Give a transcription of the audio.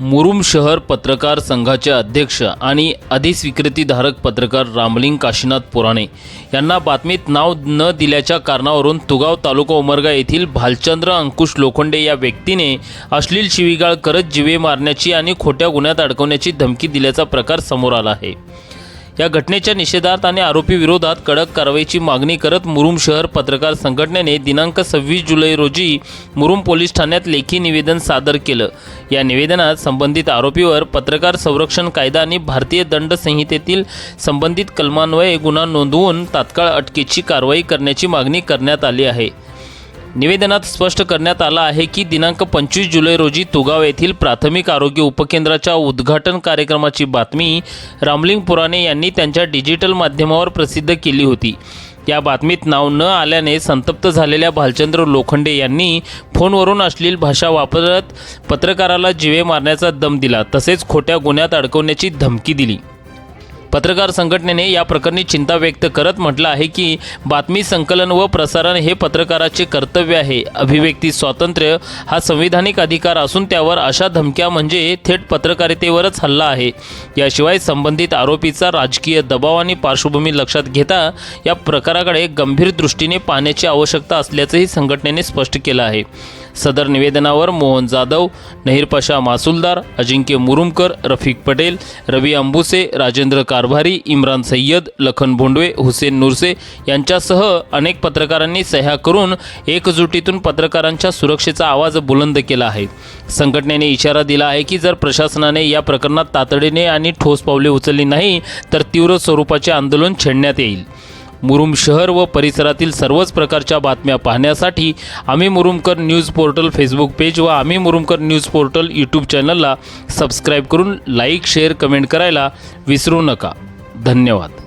मुरुम शहर पत्रकार संघाचे अध्यक्ष आणि अधिस्वीकृतीधारक पत्रकार रामलिंग काशीनाथ पुराणे यांना बातमीत नाव न दिल्याच्या कारणावरून तुगाव तालुका उमरगा येथील भालचंद्र अंकुश लोखंडे या व्यक्तीने अश्लील शिवीगाळ करत जिवे मारण्याची आणि खोट्या गुन्ह्यात अडकवण्याची धमकी दिल्याचा प्रकार समोर आला आहे. या घटनेच्या निषेधार्थ आणि आरोपी विरोधात कडक कारवाईची मागणी करत मुरुम शहर पत्रकार संघटनेने दिनांक सव्वीस जुलै रोजी मुरुम पोलीस ठाण्यात लेखी निवेदन सादर केलं. या निवेदनात संबंधित आरोपीवर पत्रकार संरक्षण कायदा आणि भारतीय दंड संहितेतील संबंधित कलमान्वये गुन्हा नोंदवून तात्काळ अटकेची कारवाई करण्याची मागणी करण्यात आली आहे. निवेदनात स्पष्ट करण्यात आलं आहे की दिनांक पंचवीस जुलै रोजी तुगाव येथील प्राथमिक आरोग्य उपकेंद्राच्या उद्घाटन कार्यक्रमाची बातमी रामलिंग पुराणे यांनी त्यांच्या डिजिटल माध्यमावर प्रसिद्ध केली होती. या बातमीत नाव न आल्याने संतप्त झालेल्या भालचंद्र लोखंडे यांनी फोनवरून अश्लील भाषा वापरत पत्रकाराला जिवे मारण्याचा दम दिला तसेच खोट्या गुन्ह्यात अडकवण्याची धमकी दिली. पत्रकार संघटनेने या प्रकरणी चिंता व्यक्त करत म्हटलं आहे की बातमी संकलन व प्रसारण हे पत्रकाराचे कर्तव्य आहे. अभिव्यक्ती स्वातंत्र्य हा संविधानिक अधिकार असून त्यावर अशा धमक्या म्हणजे थेट पत्रकारितेवरच हल्ला आहे. याशिवाय संबंधित आरोपीचा राजकीय दबाव आणि पार्श्वभूमी लक्षात घेता या प्रकाराकडे गंभीर दृष्टीने पाहण्याची आवश्यकता असल्याचंही संघटनेने स्पष्ट केलं आहे. सदर निवेदनावर मोहन जाधव नहीरपाशा मासुलदार अजिंक्य मुरुमकर रफिक पटेल रवी अंबुसे राजेंद्र कारभारी इम्रान सय्यद लखन भोंडवे हुसेन नुरसे यांच्यासह अनेक पत्रकारांनी सह्या करून एकजुटीतून पत्रकारांच्या सुरक्षेचा आवाज बुलंद केला आहे. संघटनेने इशारा दिला आहे की जर प्रशासनाने या प्रकरणात तातडीने आणि ठोस पावले उचलली नाही तर तीव्र स्वरूपाचे आंदोलन छेडण्यात येईल. मुरुम शहर व परिसरातील सर्वच प्रकारच्या बातम्या पाहण्यासाठी आम्ही Murumkar news portal Facebook page व आम्ही मुरुमकर न्यूज पोर्टल यूट्यूब चॅनलला सबस्क्राईब करून लाईक शेअर कमेंट करायला विसरू नका. धन्यवाद.